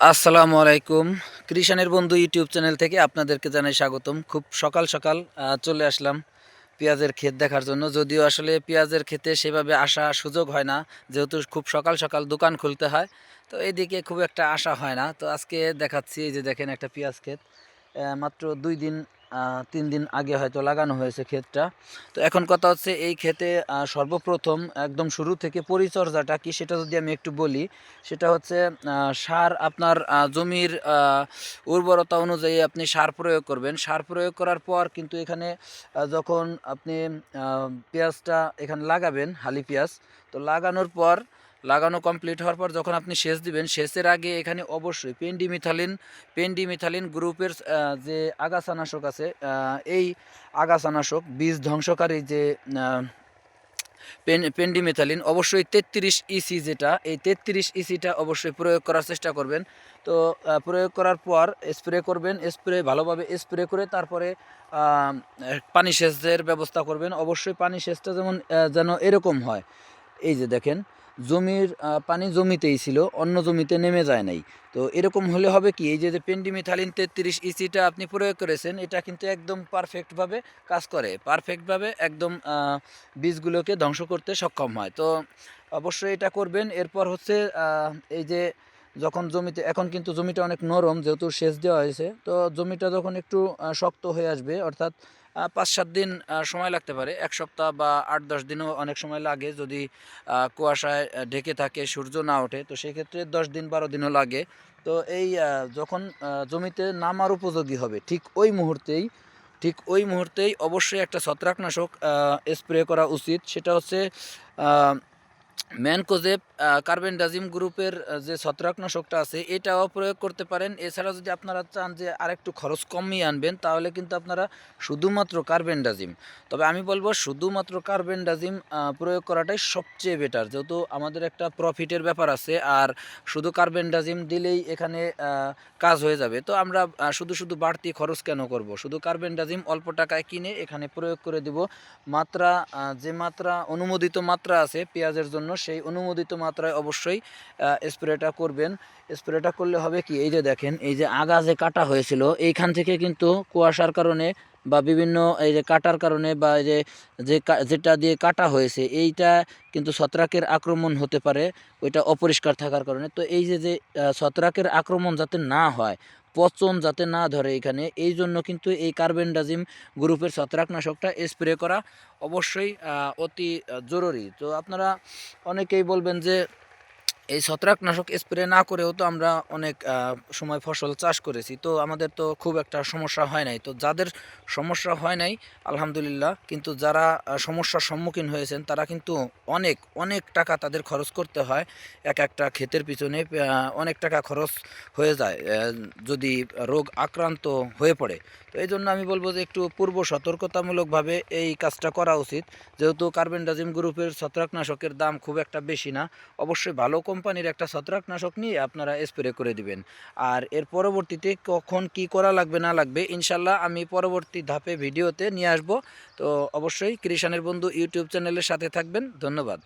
আসসালামু আলাইকুম। কৃষানের বন্ধু ইউটিউব চ্যানেল থেকে আপনাদেরকে জানাই স্বাগতম। খুব সকাল সকাল চলে আসলাম পেঁয়াজের ক্ষেত দেখার জন্য। যদিও আসলে পেঁয়াজের ক্ষেতে সেভাবে আসা সুযোগ হয় না, যেহেতু খুব সকাল সকাল দোকান খুলতে হয়, তো এদিকে খুব একটা আশা হয় না। তো আজকে দেখাচ্ছি, এই যে দেখেন একটা পেঁয়াজ ক্ষেত মাত্র দুই দিন তিন দিন আগে হয়তো লাগানো হয়েছে ক্ষেতটা। তো এখন কথা হচ্ছে এই ক্ষেতে সর্বপ্রথম একদম শুরু থেকে পরিচর্যাটা কি সেটা যদি আমি একটু বলি, সেটা হচ্ছে সার আপনার জমির উর্বরতা অনুযায়ী আপনি সার প্রয়োগ করবেন। সার প্রয়োগ করার পর কিন্তু এখানে যখন আপনি পেঁয়াজটা এখানে লাগাবেন, হালি পেঁয়াজ, তো লাগানোর পর লাগানো কমপ্লিট হওয়ার পর যখন আপনি সেচ দিবেন, সেচের আগে এখানে অবশ্যই পেন্ডিমিথালিন পেন্ডিমিথালিন গ্রুপের যে আগাছানাশক আছে এই আগাছানাশক বীজ ধ্বংসকারী যে পেন, পেন্ডিমেথালিন, অবশ্যই তেত্রিশ ইসি যেটা, এই তেত্রিশ ইসিটা অবশ্যই প্রয়োগ করার চেষ্টা করবেন। তো প্রয়োগ করার পর স্প্রে করবেন স্প্রে ভালোভাবে স্প্রে করে তারপরে পানি সেচের ব্যবস্থা করবেন। অবশ্যই পানি সেচটা যেমন যেন এরকম হয়। এই যে দেখেন জমির পানি জমিতেই ছিল, অন্য জমিতে নেমে যায় নাই। তো এরকম হলে হবে কি, এই যে পেন্ডিমিথালিন তেত্রিশ ইসিটা আপনি প্রয়োগ করেছেন, এটা কিন্তু একদম পারফেক্টভাবে কাজ করে। পারফেক্টভাবে একদম বীজগুলোকে ধ্বংস করতে সক্ষম হয়। তো অবশ্যই এটা করবেন। এরপর হচ্ছে এই যে, যখন জমিতে, এখন কিন্তু জমিটা অনেক নরম, যেহেতু সেচ দেওয়া হয়েছে, তো জমিটা যখন একটু শক্ত হয়ে আসবে, অর্থাৎ পাঁচ, সাত দিন সময় লাগতে পারে। এক সপ্তাহ বা আট, দশ দিনও অনেক সময় লাগে। যদি কুয়াশায় ঢেকে থাকে, সূর্য না ওঠে, তো সেক্ষেত্রে দশ দিন, বারো দিনও লাগে। তো এই যখন জমিতে নামার উপযোগী হবে, ঠিক ওই মুহূর্তেই, ঠিক ওই মুহূর্তেই অবশ্যই একটা ছত্রাকনাশক স্প্রে করা উচিত। সেটা হচ্ছে ম্যানকোজেব কার্বেন্ডাজিম গ্রুপের যে ছত্রাকনাশকটা আছে, এটাও প্রয়োগ করতে পারেন। এছাড়া যদি আপনারা চান যে আরেকটু খরচ কমিয়ে আনবেন, তাহলে কিন্তু আপনারা শুধুমাত্র কার্বেন্ডাজিম। তবে আমি বলব, শুধুমাত্র কার্বেন্ডাজিম প্রয়োগ করাটাই সবচেয়ে বেটার যেহেতু আমাদের একটা প্রফিটের ব্যাপার আছে, আর শুধু কার্বেন্ডাজিম দিলেই এখানে কাজ হয়ে যাবে। তো আমরা শুধু শুধু বাড়তি খরচ কেন করব? শুধু কার্বেন্ডাজিম অল্প টাকায় কিনে এখানে প্রয়োগ করে দিব। মাত্রা যে মাত্রা, অনুমোদিত মাত্রা আছে, পেঁয়াজের জন্য সেই অনুমোদিত মাত্রায় অবশ্যই স্প্রেটা করবেন। স্প্রেটা করলে হবে কি? এই যে দেখেন, এই যে আগা যে কাটা হয়েছিল, এইখান থেকে কিন্তু কুয়াশার কারণে বা বিভিন্ন এই যে কাটার কারণে বা এই যে যে যেটা দিয়ে কাটা হয়েছে, এইটা কিন্তু ছত্রাকের আক্রমণ হতে পারে, ওইটা অপরিষ্কার থাকার কারণে। তো এই যে যে ছত্রাকের আক্রমণ যাতে না হয়, পচন যাতে না ধরে এখানে এই জন্য কিন্তু এই কার্বেন্ডাজিম গ্রুপের ছত্রাকনাশকটা স্প্রে করা অবশ্যই অতি জরুরি। তো আপনারা অনেকেই বলবেন যে এই ছত্রাকনাশক স্প্রে না করেও তো আমরা অনেক সময় ফসল চাষ করেছি। তো আমাদের তো খুব একটা সমস্যা হয় নাই। তো যাদের সমস্যা হয় নাই, আলহামদুলিল্লাহ, কিন্তু যারা সমস্যার সম্মুখীন হয়েছেন, তারা কিন্তু অনেক অনেক টাকা তাদের খরচ করতে হয়। এক একটা ক্ষেতের পিছনে অনেক টাকা খরচ হয়ে যায় যদি রোগ আক্রান্ত হয়ে পড়ে। তো এই জন্য আমি বলব যে একটু পূর্ব সতর্কতামূলকভাবে এই কাজটা করা উচিত। যেহেতু কার্বেন্ডাজিম গ্রুপের ছত্রাকনাশকের দাম খুব একটা বেশি না, অবশ্যই ভালো কোম্পানির একটা ছত্রাকনাশক নিয়ে আপনারা স্প্রে করে দিবেন। আর এর পরবর্তীতে কখন কি করা লাগবে, না লাগবে, ইনশাল্লাহ আমি পরবর্তী ধাপে ভিডিওতে নিয়ে আসব। তো অবশ্যই কৃষানের বন্ধু ইউটিউব চ্যানেলের সাথে থাকবেন। ধন্যবাদ।